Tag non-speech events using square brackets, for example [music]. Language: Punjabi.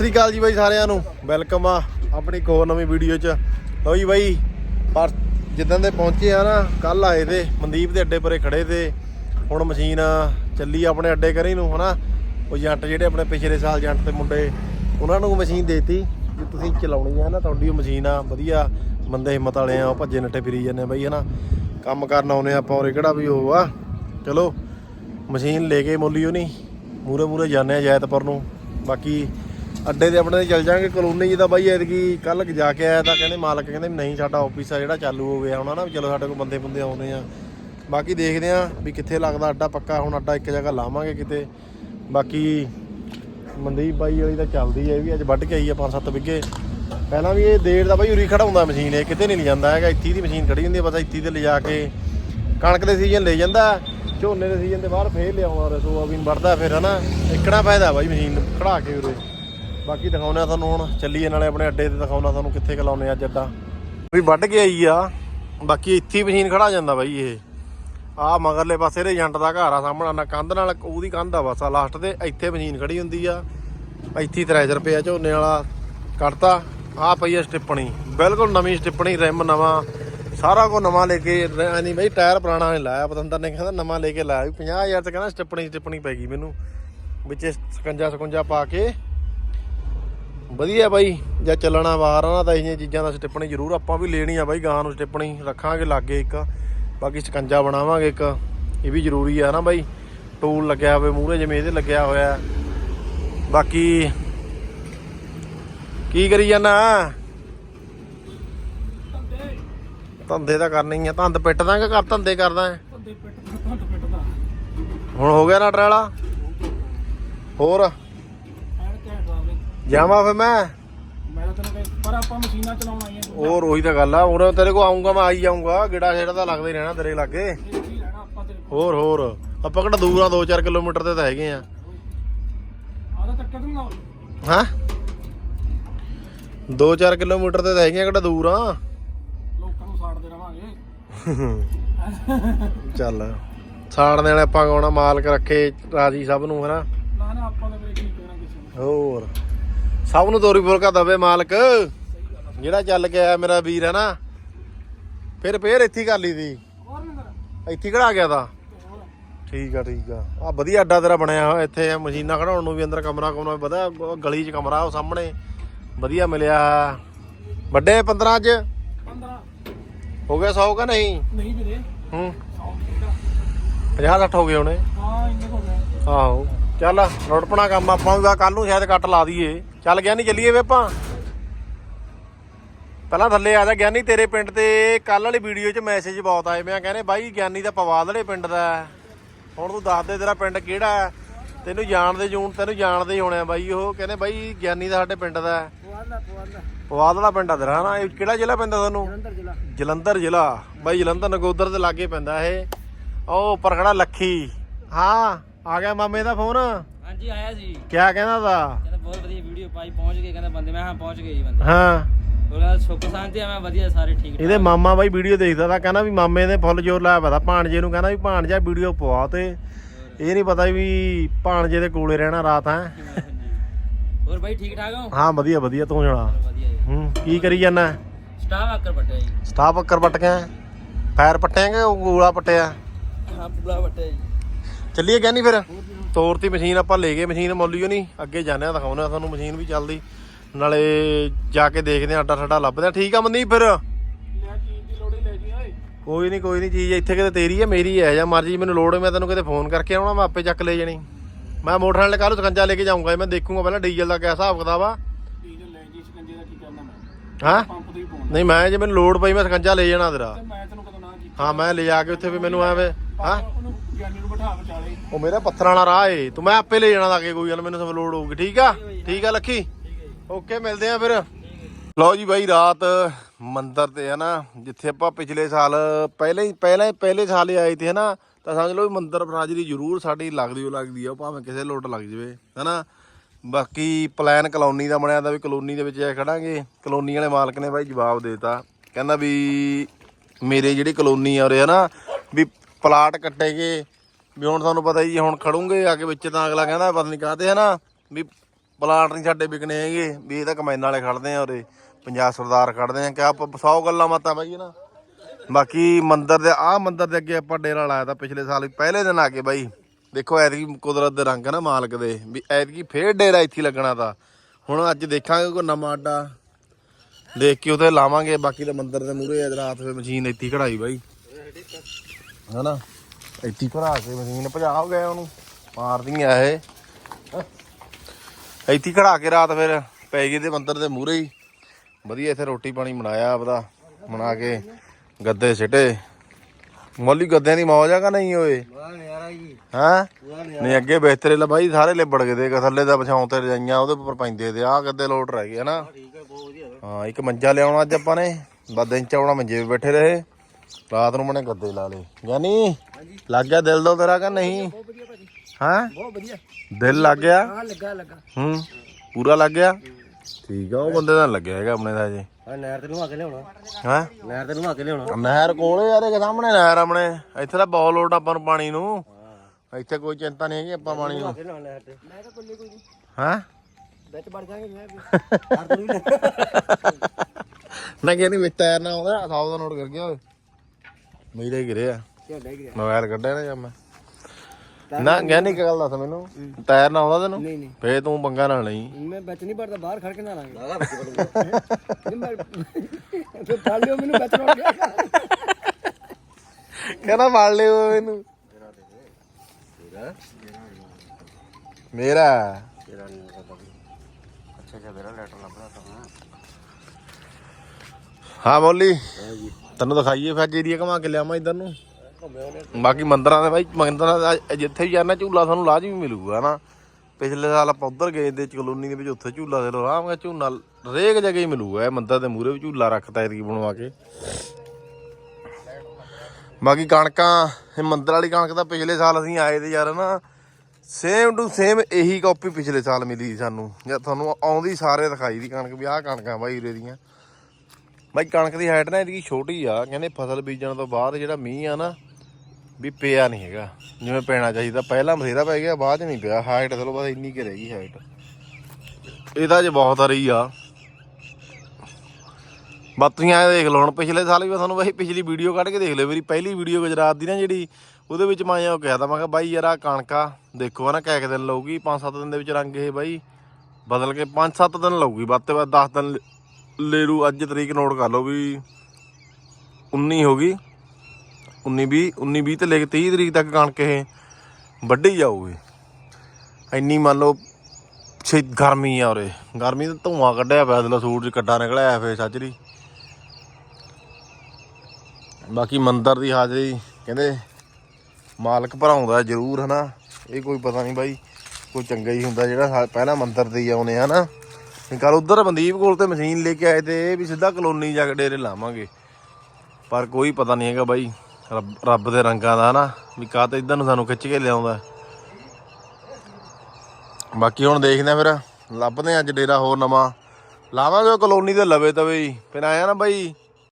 ਸਤਿ ਸ਼੍ਰੀ ਅਕਾਲ ਜੀ ਬਾਈ ਸਾਰਿਆਂ ਨੂੰ। ਵੈਲਕਮ ਆ ਆਪਣੀ ਇੱਕ ਹੋਰ ਨਵੀਂ ਵੀਡੀਓ 'ਚ। ਲਓ ਜੀ ਬਾਈ, ਪਰ ਜਿੱਦਾਂ ਦੇ ਪਹੁੰਚੇ ਆ ਨਾ ਕੱਲ ਆਏ ਤੇ ਮਨਦੀਪ ਦੇ ਅੱਡੇ ਪਰੇ ਖੜੇ ਤੇ ਹੁਣ ਮਸ਼ੀਨ ਚੱਲੀ ਆਪਣੇ ਅੱਡੇ ਕਰੀ ਨੂੰ, ਹਨਾ? ਉਹ ਜੰਟ ਜਿਹੜੇ ਆਪਣੇ ਪਿਛਲੇ ਸਾਲ ਜੰਟ ਤੇ ਮੁੰਡੇ, ਉਹਨਾਂ ਨੂੰ ਮਸ਼ੀਨ ਦੇਤੀ ਵੀ ਤੁਸੀਂ ਚਲਾਉਣੀ ਆ ਨਾ, ਤੁਹਾਡੀ ਉਹ ਮਸ਼ੀਨ ਆ, ਵਧੀਆ, ਬੰਦੇ ਹਿੰਮਤ ਵਾਲੇ ਆ, ਉਹ ਭੱਜੇ ਨੱਠੇ ਫਿਰੀ ਜਾਂਦੇ ਆ ਬਾਈ, ਹਨਾ? ਕੰਮ ਕਰਨ ਆਉਨੇ ਆ ਆਪਾਂ ਔਰ ਕਿਹੜਾ ਵੀ ਉਹ ਆ। ਚਲੋ, ਮਸ਼ੀਨ ਲੈ ਕੇ ਮੁੱਲਿਓ ਨਹੀਂ ਮੂਰੇ ਮੂਰੇ ਜਾਂਦੇ ਆ ਜੈਤਪੁਰ ਨੂੰ। ਬਾਕੀ ਅੱਡੇ ਦੇ ਆਪਣੇ ਤੇ ਚੱਲ ਜਾਾਂਗੇ ਕਲੋਨੀ ਜੀ ਦਾ ਬਾਈ ਐਤਕੀ ਕੱਲ ਜਾ ਕੇ ਆਇਆ ਤਾਂ ਕਹਿੰਦੇ ਮਾਲਕ ਕਹਿੰਦੇ ਵੀ ਨਹੀਂ ਸਾਡਾ ਆਫਿਸ ਆ ਜਿਹੜਾ ਚਾਲੂ ਹੋ ਗਿਆ ਹੁਣ ਨਾ ਵੀ ਚਲੋ ਸਾਡੇ ਕੋਲ ਬੰਦੇ ਬੰਦੇ ਆਉਂਦੇ ਆ। ਬਾਕੀ ਦੇਖਦੇ ਆ ਵੀ ਕਿੱਥੇ ਲੱਗਦਾ ਅੱਡਾ ਪੱਕਾ, ਹੁਣ ਅੱਡਾ ਇੱਕ ਜਗ੍ਹਾ ਲਾਵਾਂਗੇ ਕਿਤੇ। ਬਾਕੀ ਮਨਦੀਪ ਬਾਈ ਵਾਲੀ ਤਾਂ ਚੱਲਦੀ ਹੈ ਇਹ ਵੀ ਅੱਜ ਵੱਢ ਕੇ ਆਈ ਆ 5-7 ਵਿੱਗੇ ਪਹਿਲਾਂ ਵੀ ਇਹ ਦੇਰ ਦਾ ਬਾਈ ਉਰੀ ਖੜਾਉਂਦਾ ਮਸ਼ੀਨ, ਇਹ ਕਿਤੇ ਨਹੀਂ ਲਿਜਾਂਦਾ ਹੈਗਾ, ਇੱਥੇ ਦੀ ਮਸ਼ੀਨ ਖੜੀ ਹੁੰਦੀ ਆ, ਬਸ ਇੱਥੇ ਤੇ ਲਿਜਾ ਕੇ ਕਣਕ ਦੇ ਸੀਜ਼ਨ ਲੈ ਜਾਂਦਾ, ਝੋਨੇ ਦੇ ਸੀਜ਼ਨ ਦੇ ਬਾਅਦ ਫੇਰ ਲਿਆਉਂਦਾ ਸੋਆਬੀਨ ਵੱਢਦਾ ਫਿਰ, ਹਨਾ। ਇੱਕਣਾ ਫਾਇਦਾ ਬਾਈ ਮਸ਼ੀਨ ਖੜਾ ਕੇ ਉਰੇ। ਬਾਕੀ ਦਿਖਾਉਂਦੇ ਆ ਤੁਹਾਨੂੰ ਹੁਣ। ਚੱਲੀਏ ਨਾਲੇ ਆਪਣੇ ਅੱਡੇ ਤੇ ਦਿਖਾਉਣਾ ਤੁਹਾਨੂੰ ਕਿੱਥੇ ਕਲਾਉਨੇ ਅੱਜ ਅੱਡਾ ਵੀ ਵੱਢ ਕੇ ਆਈ ਆ। ਬਾਕੀ ਇੱਥੇ ਮਸ਼ੀਨ ਖੜਾ ਜਾਂਦਾ ਬਾਈ ਇਹ। ਆ ਮਗਰਲੇ ਪਾਸੇ ਇਹਦੇ ਏਜੰਟ ਦਾ ਘਰ ਆ ਸਾਹਮਣਾ, ਨਾ ਕੰਧ ਨਾਲ, ਉਹਦੀ ਕੰਧ ਆ ਬਸ ਆ ਲਾਸਟ ਤੇ। ਇੱਥੇ ਮਸ਼ੀਨ ਖੜੀ ਹੁੰਦੀ ਆ। ਇੱਥੇ ਥ੍ਰੈਸ਼ਰ ਪਿਆ ਝੋਨੇ ਵਾਲਾ। ਕੱਢਤਾ। ਆ ਪਈ ਆ ਸਟਿੱਪਣੀ। ਬਿਲਕੁਲ ਨਵੀਂ ਸਟਿੱਪਣੀ, ਰਿਮ ਨਵਾਂ। ਸਾਰਾ ਕੁਝ ਨਵਾਂ ਲੈ ਕੇ ਨਹੀਂ ਬਈ ਟਾਇਰ ਪੁਰਾਣਾ ਨਹੀਂ ਲਾਇਆ, ਪਤੰਦਰ ਨੇ ਕਹਿੰਦਾ ਨਵਾਂ ਲੈ ਕੇ ਲਾਇਆ। ਵੀ 50000 ਤੇ ਕਹਿੰਦਾ ਸਟਿੱਪਣੀ ਸਟਿੱਪਣੀ ਪੈ ਗਈ ਮੈਨੂੰ। ਵਿੱਚ ਸਕੰਜਾ ਸਕੁੰਜਾ ਪਾ ਕੇ ਵਧੀਆ ਬਾਈ ਜਾਂ ਚੱਲਣਾ ਬਾਹਰ ਆ ਨਾ ਤਾਂ ਇਹੀਆਂ ਚੀਜ਼ਾਂ ਦਾ ਸਟਿੱਪਣੀ ਜ਼ਰੂਰ ਆਪਾਂ ਵੀ ਲੈਣੀ ਆ ਬਾਈ ਗਾਂ ਨੂੰ ਸਟਿੱਪਣੀ ਰੱਖਾਂਗੇ ਲਾਗੇ ਇੱਕ ਬਾਕੀ ਸਕੰਜਾ ਬਣਾਵਾਂਗੇ ਇੱਕ ਇਹ ਵੀ ਜ਼ਰੂਰੀ ਆ ਨਾ ਬਾਈ ਟੂਲ ਲੱਗਿਆ ਹੋਵੇ ਮੂਹਰੇ ਜਿਵੇਂ ਇਹਦੇ ਲੱਗਿਆ ਹੋਇਆ। ਬਾਕੀ ਕੀ ਕਰੀ ਜਾਣਾ ਧੰਦੇ ਤਾਂ ਕਰਨੇ ਹੀ ਆ ਧੰਦ ਪਿੱਟ ਦਾਂਗੇ ਕਰ ਧੰਦੇ ਕਰਦਾ ਹੈ। ਧੰਦੇ ਪਿੱਟਦਾ। ਹੁਣ ਹੋ ਗਿਆ ਨਾ ਟਰਾਲਾ ਹੋਰ? ਜਾਵਾਂ ਫੇ ਮੈਂ। ਮੈਂ ਤਾਂ ਤੈਨੂੰ ਕਹਿ ਪਰ ਆਪਾਂ ਮਸ਼ੀਨਾਂ ਚਲਾਉਣ ਆਈਆਂ ਤੂੰ ਹੋਰ ਉਹੀ ਤਾਂ ਗੱਲ ਆ ਹੁਣ ਤੇਰੇ ਕੋ ਆਉਂਗਾ ਮੈਂ ਆਈ ਜਾਊਂਗਾ। ਗੇੜਾ ਛੇੜਾ ਤਾਂ ਲੱਗਦਾ ਹੀ ਰਹਿਣਾ ਤੇਰੇ ਲਾਗੇ। ਇੱਥੇ ਹੀ ਰਹਿਣਾ ਆਪਾਂ ਤੇਰੇ ਹੋਰ ਹੋਰ। ਆਪਾਂ ਕਿਹੜਾ ਦੂਰ ਆ 2-4 ਕਿਲੋਮੀਟਰ ਤੇ ਤਾਂ ਹੈਗੇ ਆ। ਆਦਾ ਤੱਕ ਦੂੰਗਾ ਹਾਂ? 2-4 ਕਿਲੋਮੀਟਰ ਤੇ ਤਾਂ ਹੈਗੇ ਆ ਕਿਹੜਾ ਦੂਰ ਆ। ਲੋਕਾਂ ਨੂੰ ਸਾੜਦੇ ਰਵਾਂਗੇ। [laughs] ਚੱਲ। ਸਾੜਨੇ ਵਾਲੇ ਆਪਾਂ ਕੌਣਾ ਮਾਲਕ ਰੱਖੇ ਰਾਜੀ ਸਭ ਨੂੰ ਹਨਾ? ਨਾ ਨਾ ਆਪਾਂ ਤਾਂ ਵੇਖ ਨਹੀਂ ਕਹਿਣਾ ਕਿਸੇ ਨੂੰ। ਹੋਰ। ਸਭ ਨੂੰ ਤੋਰੀ ਫੁਲਕਾ ਦਵੇ ਮਾਲਕ। ਜਿਹੜਾ ਚੱਲ ਕੇ ਆਇਆ ਮੇਰਾ ਵੀਰ ਹੈ ਨਾ ਫਿਰ ਫੇਰ ਇੱਥੇ ਕਰ ਲਈ ਦੀ ਇੱਥੇ ਖੜਾ ਗਿਆ ਹੋਰ। ਠੀਕ ਆ ਠੀਕ ਆ। ਆ ਵਧੀਆ ਅੱਡਾ ਤੇਰਾ ਬਣਿਆ ਹੋਇਆ ਇੱਥੇ ਮਸ਼ੀਨਾਂ ਖੜਾਉਣ ਨੂੰ ਵੀ ਅੰਦਰ ਕਮਰਾ ਕਮਰਾ ਵੀ ਵਧਿਆ ਉਹ ਗਲੀ 'ਚ ਕਮਰਾ ਉਹ ਸਾਹਮਣੇ। ਵਧੀਆ ਮਿਲਿਆ। ਵੱਡੇ 15 ਅੱਜ? 15 ਹੋ ਗਿਆ 100 ਕਾ ਨਹੀਂ? ਨਹੀਂ ਵੀਰੇ। ਹੂੰ। 100 ਕਿਹੜਾ 50 60 ਹੋ ਗਏ ਹੋਣੇ। ਹਾਂ ਇੰਨੇ ਹੋ ਗਏ। ਆਹੋ। ਚੱਲ ਰੋੜਪਣਾ ਕੰਮ ਆਪਾਂ ਵੀ ਕੱਲ ਨੂੰ ਸ਼ਾਇਦ ਕੱਟ ਲਾ ਦਈਏ। ਚੱਲ ਗਿਆ ਨਹੀਂ ਚੱਲੀਏ ਵੇ ਆਪਾਂ। ਪਹਿਲਾਂ ਥੱਲੇ ਆ ਜਾ ਗਿਆਨੀ ਤੇਰੇ ਪਿੰਡ ਤੇ ਕੱਲ ਵਾਲੀ ਵੀਡੀਓ 'ਚ ਮੈਸੇਜ ਬਹੁਤ ਆਏ। ਮੈਂ ਕਹਿੰਦੇ ਬਾਈ ਗਿਆਨੀ ਦਾ ਪਵਾਦੜੇ ਪਿੰਡ ਦਾ। ਹੁਣ ਤੂੰ ਦੱਸ ਦੇ ਤੇਰਾ ਪਿੰਡ ਕਿਹੜਾ ਹੈ? ਤੈਨੂੰ ਜਾਣਦੇ ਜੂਣ ਤੈਨੂੰ ਜਾਣਦੇ ਹੀ ਹੋਣੇ ਆ ਬਾਈ ਉਹ। ਕਹਿੰਦੇ ਬਾਈ ਗਿਆਨੀ ਦਾ ਸਾਡੇ ਪਿੰਡ ਦਾ ਪਵਾਦੜਾ ਪਿੰਡ ਆ ਤੇਰਾ ਹਨਾ? ਇਹ ਕਿਹੜਾ ਜ਼ਿਲ੍ਹਾ ਪੈਂਦਾ ਤੁਹਾਨੂੰ? ਜਲੰਧਰ ਜ਼ਿਲ੍ਹਾ। ਜਲੰਧਰ ਜ਼ਿਲ੍ਹਾ। ਬਾਈ ਜਲੰਧਰ ਨਗੋਦਰ ਦੇ ਲਾਗੇ ਪੈਂਦਾ ਇਹ। ਉਹ ਉੱਪਰ ਖੜਾ ਲੱਖੀ। ਹਾਂ। ਆ ਗਿਆ ਮਾਮੇ ਦਾ ਫੋਨ। ਹਾਂਜੀ ਆਇਆ ਸੀ। ਕਿਆ ਕਹਿੰਦਾ ਦਾ ਕਹਿੰਦਾ ਬਹੁਤ ਵਧੀਆ ਵੀਡੀਓ ਪਾਈ ਪਹੁੰਚ ਗਏ। ਕਹਿੰਦਾ ਬੰਦੇ ਮੈਂ ਹਾਂ ਪਹੁੰਚ ਗਏ ਜੀ ਬੰਦੇ। ਹਾਂ। ਉਹ ਕਹਿੰਦਾ ਸੁੱਖ ਸ਼ਾਂਤੀ ਆ ਮੈਂ ਵਧੀਆ ਸਾਰੇ ਠੀਕ ਇਹਦੇ ਮਾਮਾ ਬਾਈ ਵੀਡੀਓ ਦੇਖਦਾ ਤਾਂ ਕਹਿੰਦਾ ਵੀ ਮਾਮੇ ਦੇ ਫੁੱਲ ਜੋਰ ਲਾਇਆ ਪਤਾ ਭਾਣਜੇ ਨੂੰ ਕਹਿੰਦਾ ਵੀ ਭਾਣਜਾ ਵੀਡੀਓ ਪਵਾ ਤੇ। ਇਹ ਨਹੀਂ ਪਤਾ ਵੀ ਭਾਣਜੇ ਦੇ ਕੋਲੇ ਰਹਿਣਾ ਰਾਤ ਹੈ। ਹੋਰ ਬਾਈ ਠੀਕ ਠਾਕ ਹੋ? ਹਾਂ ਵਧੀਆ ਵਧੀਆ ਤੂੰ ਵਧੀਆ ਜੀ। ਹੂੰ ਕੀ ਕਰੀ ਜਾਂਦਾ ਸਟਾਫ ਆਕਰ ਪਟਿਆ ਜੀ। ਸਟਾਫ ਅੱਕਰ ਪੱਟ ਗਿਆ ਫਾਇਰ ਪੱਟਿਆਂਗੇ ਉਹ ਗੋਲਾ ਪੱਟਿਆ? ਹਾਂ ਪੂਰਾ ਪਟਿਆ ਜੀ। ਚੱਲੀਏ ਕਹਿੰਦੀ ਫਿਰ? ਤੋਰਤੀ ਮਸ਼ੀਨ ਆਪਾਂ ਲੈ ਗਏ ਮਸ਼ੀਨ ਮੁੱਲਿਓ ਨਹੀਂ। ਅੱਗੇ ਜਾਂਦੇ ਆ ਦਿਖਾਉਂਦੇ ਆ ਤੁਹਾਨੂੰ ਮਸ਼ੀਨ ਵੀ ਚੱਲਦੀ। ਨਾਲੇ ਜਾ ਕੇ ਦੇਖਦੇ ਆ ਅੱਡਾ ਸਾਡਾ ਲੱਭਦੇ ਆ। ਠੀਕ ਆ ਮਨਦੀਪ ਫਿਰ? ਕੋਈ ਨਹੀਂ ਕੋਈ ਨਹੀਂ ਚੀਜ਼ ਇੱਥੇ ਕਿਤੇ ਤੇਰੀ ਹੈ ਮੇਰੀ ਹੈ ਜਾਂ ਮਰਜ਼ੀ ਮੈਨੂੰ ਲੋੜ ਹੋਵੇ ਮੈਂ ਤੈਨੂੰ ਕਿਤੇ ਫੋਨ ਕਰਕੇ ਆਉਣਾ ਮੈਂ ਆਪੇ ਚੱਕ ਲੈ ਜਾਣੀ। ਮੈਂ ਮੋਟਰਸਾਈਕਲ ਕੱਲ ਸਕੰਜਾ ਲੈ ਕੇ ਜਾਊਂਗਾ ਮੈਂ ਦੇਖੂੰਗਾ ਪਹਿਲਾਂ ਡੀਜ਼ਲ ਦਾ ਕਿਆ ਹਿਸਾਬ ਕਿਤਾਬ ਆ। ਡੀਜ਼ਲ ਲੈ ਜੀ ਸਕੰਜੇ ਦਾ ਕੀ ਕਰਨਾ ਮੈਂ? ਹਾਂ? ਪੰਪ ਤੋਂ ਹੀ ਪਾਉਣਾ। ਨਹੀਂ ਮੈਂ ਜੇ ਮੈਨੂੰ ਲੋੜ ਪਈ ਮੈਂ ਸਕੰਜਾ ਲੈ ਜਾਣਾ ਤੇਰਾ। ਤੇ ਮੈਂ ਤੈਨੂੰ ਕਦੋਂ ਨਾ ਕੀਤਾ। ਹਾਂ ਮੈਂ ਲੈ ਜਾ ਕੇ ਉੱਥੇ ਵੀ ਮੈਨੂੰ ਐਵੇਂ ਹਾਂ? ਗਿਆਨੀ ਨੂੰ ਬਿਠਾ ਵਿਚਾਲੇ। ਉਹ ਮੇਰਾ ਪੱਥਰਾਂ ਵਾਲਾ ਰਾਹ ਏ ਤੂੰ ਮੈਂ ਆਪੇ ਲੈ ਜਾਣਾ ਲਾਗੇ ਕੋਈ ਗੱਲ ਮੈਨੂੰ ਸਭ ਲੋੜ ਹੋਊਗੀ ਠੀਕ ਆ? ਠੀਕ ਆ ਲੱਖੀ ਓਕੇ ਮਿਲਦੇ ਆ ਫਿਰ। ਲਓ ਜੀ ਬਾਈ ਰਾਤ ਮੰਦਰ ਤੇ ਹੈ ਨਾ ਜਿੱਥੇ ਆਪਾਂ ਪਿਛਲੇ ਸਾਲ ਪਹਿਲੇ ਹੀ ਪਹਿਲਾਂ ਹੀ ਪਹਿਲੇ ਸਾਲ ਹੀ ਆਏ ਤੇ ਹੈ ਨਾ ਤਾਂ ਸਮਝ ਲਓ ਵੀ ਮੰਦਰ ਬਰਾਜਰੀ ਜ਼ਰੂਰ ਸਾਡੀ ਲੱਗਦੀ ਉਹ ਲੱਗਦੀ ਆ ਉਹ ਭਾਵੇਂ ਕਿਸੇ ਲੋਟ ਲੱਗ ਜਵੇ ਹੈ ਨਾ? ਬਾਕੀ ਪਲਾਨ ਕਲੋਨੀ ਦਾ ਬਣਿਆ ਦਾ ਵੀ ਕਲੋਨੀ ਦੇ ਵਿੱਚ ਜਾ ਖੜਾਂਗੇ। ਕਲੋਨੀ ਵਾਲੇ ਮਾਲਕ ਨੇ ਬਾਈ ਜਵਾਬ ਦੇਤਾ। ਕਹਿੰਦਾ ਵੀ ਮੇਰੇ ਜਿਹੜੀ ਕਲੋਨੀ ਆ ਉਰੇ ਹੈ ਨਾ ਵੀ ਪਲਾਟ ਕੱਟੇ ਗਏ ਵੀ ਹੁਣ ਤੁਹਾਨੂੰ ਪਤਾ ਹੀ ਹੈ, ਹੁਣ ਖੜੂਗੇ ਆ ਕੇ ਵਿੱਚ ਤਾਂ ਅਗਲਾ ਕਹਿੰਦਾ ਪਤਾ ਨਹੀਂ ਕਾਹਤੇ ਹੈ ਨਾ ਵੀ ਪਲਾਟ ਨਹੀਂ ਸਾਡੇ ਵਿਕਣੇ ਹੈਗੇ। ਵੀ ਇਹ ਤਾਂ ਕਮੈਨ ਵਾਲੇ ਖੜਦੇ ਆ ਉਰੇ ਪੰਜਾਬ ਸਰਦਾਰ ਖੜਦੇ ਆ ਕਿ ਆਪਾਂ 100 ਗੱਲਾਂ ਮਾਤਾ ਬਾਈ ਨਾ। ਬਾਕੀ ਮੰਦਰ ਦੇ ਆਹ ਮੰਦਰ ਦੇ ਅੱਗੇ ਆਪਾਂ ਡੇਰਾ ਲਾਇਆ ਤਾਂ ਪਿਛਲੇ ਸਾਲ ਵੀ ਪਹਿਲੇ ਦਿਨ ਆ ਕੇ ਬਾਈ। ਦੇਖੋ ਐਤਕੀ ਕੁਦਰਤ ਦੇ ਰੰਗ ਆ ਨਾ ਮਾਲਕ ਦੇ ਵੀ ਐਤਕੀ ਫੇਰ ਡੇਰਾ ਇੱਥੇ ਲੱਗਣਾ ਤਾਂ। ਹੁਣ ਅੱਜ ਦੇਖਾਂਗੇ ਕੋਈ ਨਵਾਂ ਅੱਡਾ ਦੇਖ ਕੇ ਉਹਦੇ ਲਾਵਾਂਗੇ ਬਾਕੀ ਤਾਂ ਮੰਦਰ ਦੇ ਮੂਹਰੇ ਅੱਜ ਰਾਤ ਫੇ ਮਸ਼ੀਨ ਇੱਥੇ ਹੀ ਖੜਾਈ ਬਾਈ। ਹਨਾ? ਇੱਥੇ ਭਰਾ ਕੇ ਮਸ਼ੀਨ ਭਜਾ ਹੋ ਗਿਆ ਉਹਨੂੰ ਮਾਰਦੀਆਂ ਇਹ। ਇੱਥੇ ਖੜਾ ਕੇ ਰਾਤ ਫਿਰ ਪੈ ਗਏ ਤੇ ਮੰਦਿਰ ਦੇ ਮੂਹਰੇ ਹੀ। ਵਧੀਆ ਇੱਥੇ ਰੋਟੀ ਪਾਣੀ ਬਣਾਇਆ ਆਪਦਾ ਬਣਾ ਕੇ ਗੱਦੇ ਸਿੱਟੇ। ਮੋਲੀ ਗੱਦਿਆਂ ਦੀ ਮੌਜ ਆ ਕਿ ਨਹੀਂ ਓਏ? ਹਾਂ? ਨਹੀਂ ਅੱਗੇ ਬਿਹਤਰੇ ਲਾ ਬਾਈ ਸਾਰੇ ਲਿਬੜ ਗਏ ਤੇ ਥੱਲੇ ਦਾ ਵਿਛਾਉਂ ਤੇ ਰਜਾਈਆਂ ਉਹਦੇ ਉੱਪਰ ਪੈਂਦੇ ਤੇ ਆਹ ਗੱਦੇ ਲੋਟ ਰਹਿ ਗਏ ਹਨਾ? ਠੀਕ ਹੈ ਬਹੁਤ ਵਧੀਆ। ਹਾਂ ਇੱਕ ਮੰਜਾ ਲਿਆਉਣਾ ਅੱਜ ਆਪਾਂ ਨੇ ਬਸ ਦਿਨ ਚ ਆਉਣਾ ਮੰਜੇ 'ਤੇ ਬੈਠੇ ਰਹੇ। ਰਾਤ ਨੂੰ ਮਨੇ ਗੱਦੇ ਲਾ ਲੇ ਯਾਨੀ ਲੱਗ ਗਿਆ ਦਿਲ ਦੋ ਤੇਰਾ ਕਿ ਨਹੀਂ? ਬਹੁਤ ਵਧੀਆ ਭਾਜੀ। ਹਾਂ? ਬਹੁਤ ਵਧੀਆ। ਦਿਲ ਲੱਗ ਗਿਆ? ਹਾਂ ਲੱਗਾ ਲੱਗਾ। ਹੂੰ ਪੂਰਾ ਲੱਗ ਗਿਆ? ਠੀਕ ਆ ਉਹ ਬੰਦੇ ਦਾ ਨੀ ਲੱਗਿਆ ਹੈਗਾ ਆਪਣੇ ਦਾ ਜੇ ਆ ਨਹਿਰ ਤੇ ਨੂੰ ਆ ਕੇ ਲਿਆਉਣਾ। ਹਾਂ? ਨਹਿਰ ਤੇ ਨੂੰ ਆ ਕੇ ਲਿਆਉਣਾ। ਨਹਿਰ ਕੋਲੇ ਯਾਰ ਇਹ ਸਾਹਮਣੇ ਨਹਿਰ ਆਪਣੇ। ਇੱਥੇ ਤਾਂ ਬਹੁਤ ਲੋਟ ਆਪਾਂ ਨੂੰ ਪਾਣੀ ਨੂੰ। ਇੱਥੇ ਕੋਈ ਚਿੰਤਾ ਨਹੀਂ ਹੈਗੀ ਆਪਾਂ ਪਾਣੀ ਨੂੰ। ਮੈਂ ਤਾਂ ਕੁੱਲੇ ਕੋਈ ਨਹੀਂ ਹਾਂ? ਵਿੱਚ ਵੜ ਜਾਾਂਗੇ [laughs] ਮੈਂ ਵੀ ਨਾ ਕਹਿੰਦੀ ਵਿੱਚ ਟਾਇਰ ਨਾ ਆਉਂਦਾ ਸਾਹ ਦਾ ਨੋਟ ਕਰ ਗਿਆ ਓਏ ਮੇਰੇ ਗਿਰਿਆ ਝੋਲਾ ਗਿਆ ਮੋਬਾਈਲ ਕੱਢਿਆ ਨਾ ਜਾਂ ਮੈਂ ਨਾ ਗਿਆਨੀ ਕੀ ਗੱਲ ਦੱਸ ਮੈਨੂੰ। ਟਾਇਰ ਨਾ ਆਉਂਦਾ ਤੈਨੂੰ? ਨਹੀਂ ਨਹੀਂ। ਫੇਰ ਤੂੰ ਪੰਗਾ ਨਾ ਲਈ। ਮੈਂ ਵਿੱਚ ਨਹੀਂ ਵੜਦਾ ਬਾਹਰ ਖੜ ਕੇ ਨਾ ਲਾਂਗੇ ਨਹੀਂ ਮੈਂ ਫਿਰ ਫੜ ਲਿਓ ਮੈਨੂੰ ਵਿੱਚ ਵੜ ਗਿਆ। ਕਹਿੰਦਾ ਫੜ ਲਿਓ ਇਹਨੂੰ ਮੇਰਾ? ਤੇਰਾ ਨਹੀਂ ਪਤਾ। ਅੱਛਾ ਅੱਛਾ ਮੇਰਾ ਲੈਟਰ ਲੱਭਦਾ ਤਾਂ ਹਾਂ ਬੋਲੀ। ਤੈਨੂੰ ਦਿਖਾਈਏ ਫਿਰ ਏਰੀਆ ਘਮਾ ਕੇ ਲਿਆਵਾਂ ਇਧਰ ਨੂੰ। ਬਾਕੀ ਮੰਦਰਾਂ ਦੇ ਬਾਈ, ਮੰਦਰਾਂ ਦਾ ਜਿੱਥੇ ਵੀ ਜਾਣਾ ਝੂਲਾ ਸਾਨੂੰ ਲਾਜ਼ਮੀ ਮਿਲੂਗਾ ਨਾ ਪਿਛਲੇ ਸਾਲ ਆਪਾਂ ਉਧਰ ਗਏ ਤੇ ਕਲੋਨੀ ਦੇ ਵਿੱਚ ਉੱਥੇ ਝੂਲਾ ਦੇ ਲੋ ਆਰਾਮ ਝੂਲਾ ਰੇਕ ਜਗ੍ਹਾ ਹੀ ਮਿਲੂਗਾ, ਇਹ ਮੰਦਰ ਦੇ ਮੂਹਰੇ ਵੀ ਝੂਲਾ ਰੱਖਤਾ ਇਹਦੀ ਬਣਵਾ ਕੇ। ਬਾਕੀ ਕਣਕਾਂ, ਇਹ ਮੰਦਰ ਵਾਲੀ ਕਣਕ ਤਾਂ ਪਿਛਲੇ ਸਾਲ ਅਸੀਂ ਆਏ ਤੇ ਯਾਰ ਨਾ ਸੇਮ ਟੂ ਸੇਮ ਇਹੀ ਕਾਪੀ ਪਿਛਲੇ ਸਾਲ ਮਿਲੀ ਸੀ ਸਾਨੂੰ। ਜਾਂ ਤੁਹਾਨੂੰ ਆਉਂਦੀ ਸਾਰੇ ਦਿਖਾਈ ਦੀ ਕਣਕ ਵੀ, ਆਹ ਕਣਕਾਂ ਬਾਈ ਉਰੇ ਦੀਆਂ। ਬਾਈ ਕਣਕ ਦੀ ਹਾਈਟ ਨਾ ਇਹਦੀ ਛੋਟੀ ਆ, ਕਹਿੰਦੇ ਫਸਲ ਬੀਜਣ ਤੋਂ ਬਾਅਦ ਜਿਹੜਾ ਮੀਂਹ ਆ ਨਾ ਵੀ ਪਿਆ ਨਹੀਂ ਹੈਗਾ। ਜਿਵੇਂ ਪੈਣਾ ਚਾਹੀਦਾ, ਪਹਿਲਾਂ ਬਥੇਰਾ ਪੈ ਗਿਆ, ਬਾਅਦ ਚ ਨਹੀਂ ਪਿਆ। ਹਾਈਟ ਚਲੋ ਬਸ ਇੰਨੀ ਕਿ ਰਹਿ ਗਈ ਹਾਈਟ ਇਹਦਾ ਜੇ ਬਹੁਤ ਆ ਰਹੀ ਆ। ਬਸ ਤੁਸੀਂ ਐਂ ਦੇਖ ਲਓ ਹੁਣ, ਪਿਛਲੇ ਸਾਲ ਵੀ ਮੈਂ ਤੁਹਾਨੂੰ ਵੈਸੇ ਪਿਛਲੀ ਵੀਡੀਓ ਕੱਢ ਕੇ ਦੇਖ ਲਿਓ। ਮੇਰੀ ਪਹਿਲੀ ਵੀਡੀਓ ਗੁਜਰਾਤ ਦੀ ਨਾ ਜਿਹੜੀ, ਉਹਦੇ ਵਿੱਚ ਮੈਂ ਉਹ ਕਿਹਾ ਤਾਂ ਮੈਂ ਕਿਹਾ ਬਾਈ ਯਾਰ ਆ ਕਣਕਾ ਦੇਖੋ ਨਾ ਕਹਿ ਦਿਨ ਲਊਗੀ 5-7 ਦਿਨ ਦੇ ਵਿੱਚ ਰੰਗ ਇਹ ਬਾਈ ਬਦਲ ਕੇ 5-7 ਦਿਨ ਲਊਗੀ, ਵੱਧ ਤੋਂ ਵੱਧ 10 ਦਿਨ ਲੈ ਲੂ ਅੱਜ ਤਰੀਕ ਨੋਟ ਕਰ ਲਓ ਵੀ 19 ਹੋ ਗਈ। 19 20 19 20 ਤੇ ਲੈ ਕੇ 30 ਤਰੀਕ ਤੱਕ ਕਣਕ ਇਹ ਵੱਢੀ ਜਾਊਗੀ। ਇੰਨੀ ਮੰਨ ਲਓ ਛੇ ਗਰਮੀ ਆ ਉਰੇ। ਗਰਮੀ ਤੇ ਧੂਆਂ ਕੱਢਿਆ ਪਿਆ, ਦਿਲ ਸੂਰਜ ਕੱਡਾ ਨਿਕਲਿਆ ਫੇ ਸੱਜਰੀ। ਬਾਕੀ ਮੰਦਰ ਦੀ ਹਾਜ਼ਰੀ ਕਹਿੰਦੇ ਮਾਲਕ ਭਰਾਉਂਦਾ ਜ਼ਰੂਰ ਹਨਾ। ਇਹ ਕੋਈ ਪਤਾ ਨਹੀਂ ਬਾਈ, ਕੋਈ ਚੰਗਾ ਹੀ ਹੁੰਦਾ ਜਿਹੜਾ ਪਹਿਲਾਂ ਮੰਦਰ ਤੇ ਹੀ ਆਉਨੇ ਹਨਾ। ਕੱਲ ਉਧਰ ਮਨਦੀਪ ਕੋਲ ਤੇ ਮਸ਼ੀਨ ਲੈ ਕੇ ਆਏ ਤੇ ਇਹ ਵੀ ਸਿੱਧਾ ਕਲੋਨੀ ਜਾ ਕੇ ਡੇਰੇ ਲਾਵਾਂਗੇ। ਪਰ ਕੋਈ ਪਤਾ ਨਹੀਂ ਹੈਗਾ ਬਾਈ, ਰੱਬ ਰੱਬ ਦੇ ਰੰਗਾਂ ਦਾ ਨਾ, ਵੀ ਕਾਹ ਤਾਂ ਇਧਰ ਨੂੰ ਸਾਨੂੰ ਖਿੱਚ ਕੇ ਲਿਆਉਂਦਾ। ਬਾਕੀ ਹੁਣ ਦੇਖਦੇ ਆ ਫਿਰ, ਲੱਭਦੇ ਆ ਅੱਜ ਡੇਰਾ ਹੋਰ ਨਵਾਂ। ਲਾਵਾਂਗੇ ਉਹ ਕਲੋਨੀ ਦੇ ਲਵੇ ਤਵੇ ਹੀ। ਫਿਰ ਆਇਆ ਨਾ ਬਾਈ